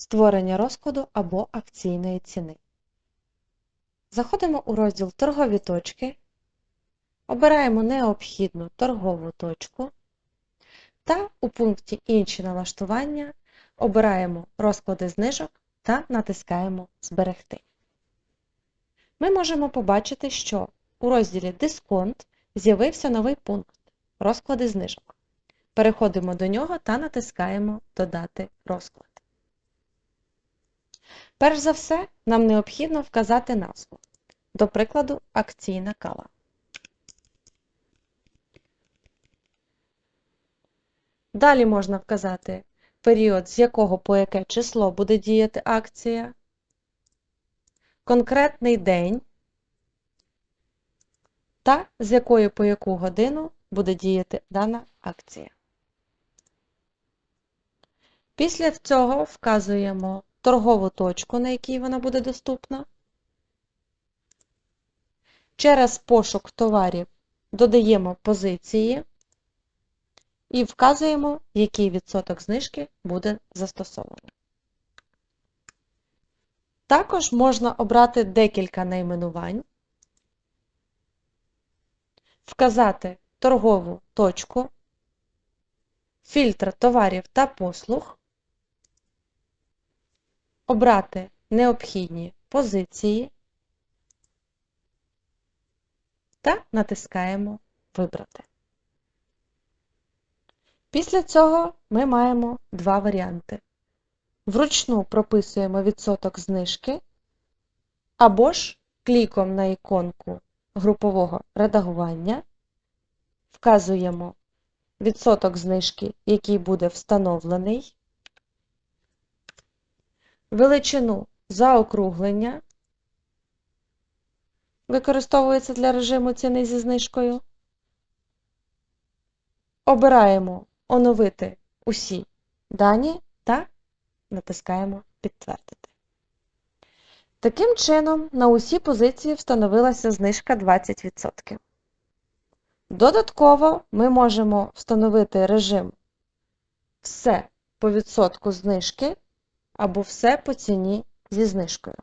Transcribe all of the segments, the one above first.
Створення розкладу або акційної ціни. Заходимо у розділ Торгові точки, обираємо необхідну торгову точку та у пункті Інші налаштування обираємо розклади знижок та натискаємо Зберегти. Ми можемо побачити, що у розділі Дисконт з'явився новий пункт Розклади знижок. Переходимо до нього та натискаємо Додати розклад. Перш за все, нам необхідно вказати назву, до прикладу, акційна кава. Далі можна вказати період, з якого по яке число буде діяти акція, конкретний день та з якої по яку годину буде діяти дана акція. Після цього вказуємо торгову точку, на якій вона буде доступна. Через пошук товарів додаємо позиції і вказуємо, який відсоток знижки буде застосовано. Також можна обрати декілька найменувань, вказати торгову точку, фільтр товарів та послуг, обрати необхідні позиції та натискаємо Вибрати. Після цього ми маємо два варіанти. Вручну прописуємо відсоток знижки, або ж кліком на іконку групового редагування вказуємо відсоток знижки, який буде встановлений, величину заокруглення, використовується для режиму ціни зі знижкою. Обираємо Оновити усі дані та натискаємо Підтвердити. Таким чином, на усі позиції встановилася знижка 20%. Додатково ми можемо встановити режим Все по відсотку знижки або Все по ціні зі знижкою.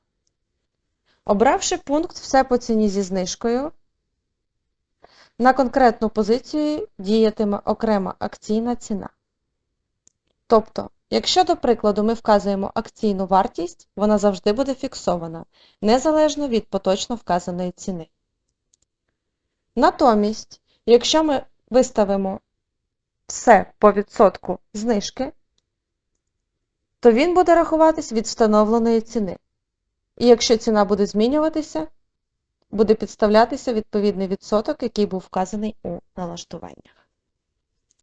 Обравши пункт Все по ціні зі знижкою, на конкретну позицію діятиме окрема акційна ціна. Тобто, якщо, до прикладу, ми вказуємо акційну вартість, вона завжди буде фіксована, незалежно від поточно вказаної ціни. Натомість, якщо ми виставимо все по відсотку знижки, то він буде рахуватись від встановленої ціни. І якщо ціна буде змінюватися, буде підставлятися відповідний відсоток, який був вказаний у налаштуваннях.